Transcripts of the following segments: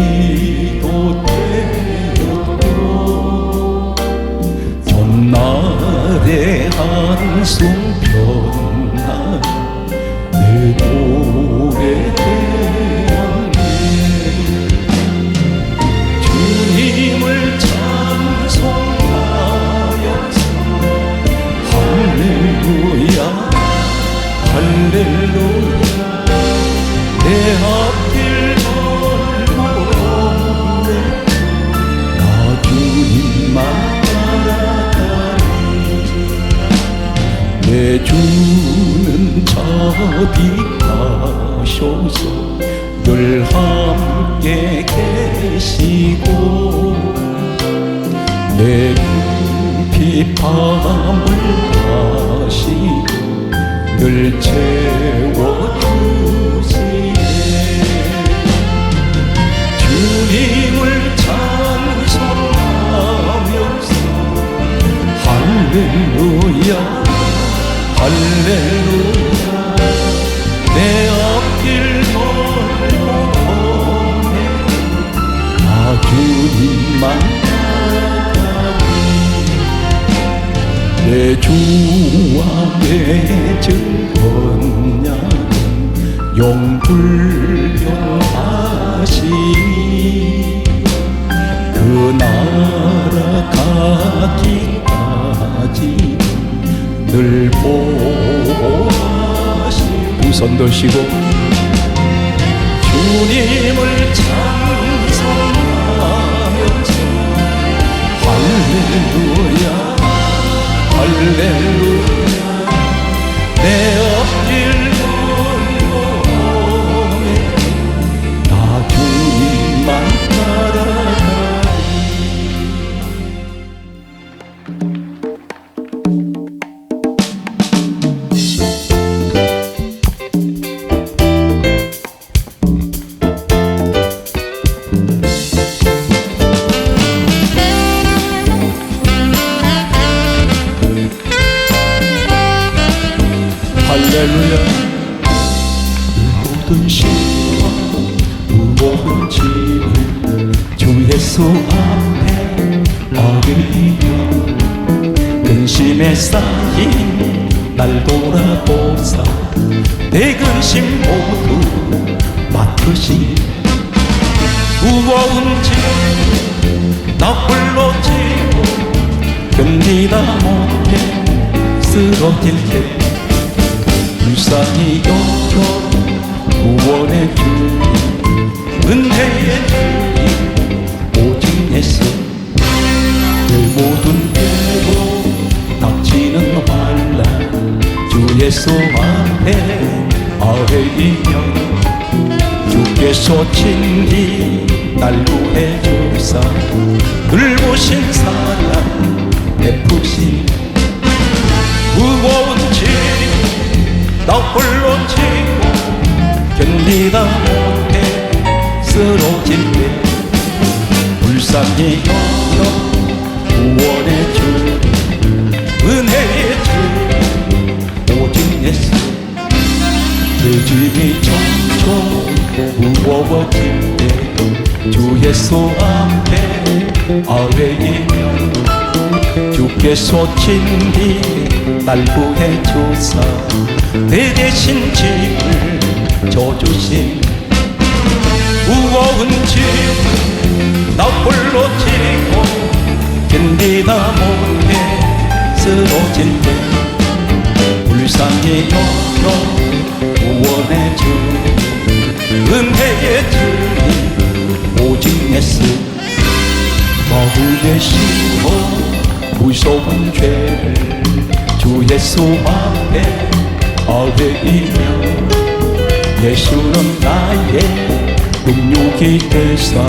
내 기도 되었고 전날의 한숨 편 계시고 내 피파물 하시고 늘 채워주시네. 주님을 찬송하면서 할렐루야 할렐루야 주님만 내 주와 맺은 언약은 영불변하시니 그 나라 가기까지 늘 보호하시 우선 드시고. 주님을 찬 할 할렐루야. 모든 시와 무거운 짐을 주 예수 앞에 어리며 근심에 쌓인 날 돌아보사 내 근심 모두 맡으시. 무거운 짐나 홀로 지고 견디다 못해 쓰러질 때 불쌍히 여겨 구원의 주님 은혜의 주님 오직 예수 내 모든 죄고 닥치는 환란 주 예수 앞에 아뢰이며 주께서 친히 날 구해 주사. 늙으신 사랑 베푸신 여겨 구원의 주 은혜의 주 오직 예수 내 짐이 점점 무거워질 때주 예수 앞에 아뢰이며 주께서 친히 날 구해 주사 내 대신 짐을 져주신 무거운 짐 나 홀로 지고 견디다 못해 쓰러질 때 불쌍히 여겨 구원의 주 은혜의 주님 오직 예수. 마음에 심어 무서운 죄를 주 예수 앞에 아뢰이며 예수는 나의 능력이 되사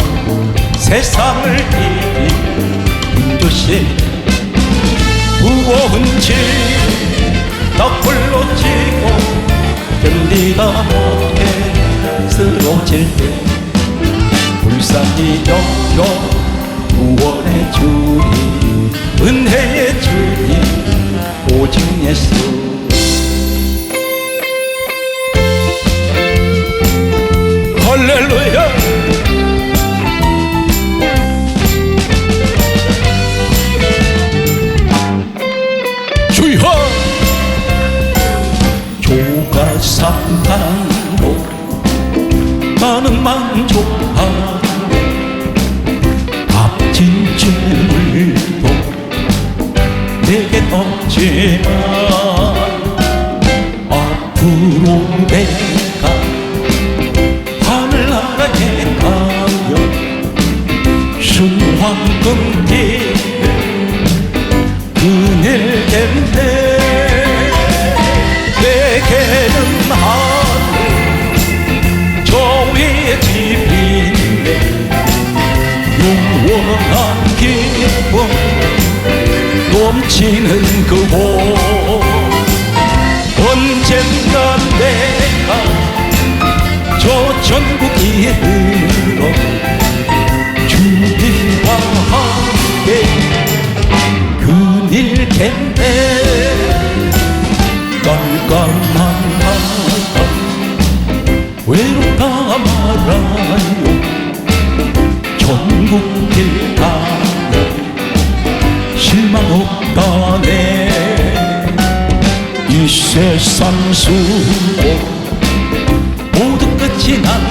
세상을 이긴 힘주신 무거운 홀로 지고 견디다 못해 쓰러질 때 불쌍히 여겨 만족한도 나는 만족한도 값진 춤을도 내겐 없지만 넘치는 그곳 언젠가 내가 저 전국 이르러 주님과 함께 그닐겠네 깜깜한 하다 외롭다 말아요. 전국 길 가면 실망 없 다네 이 세상 수고 모두 끝이 난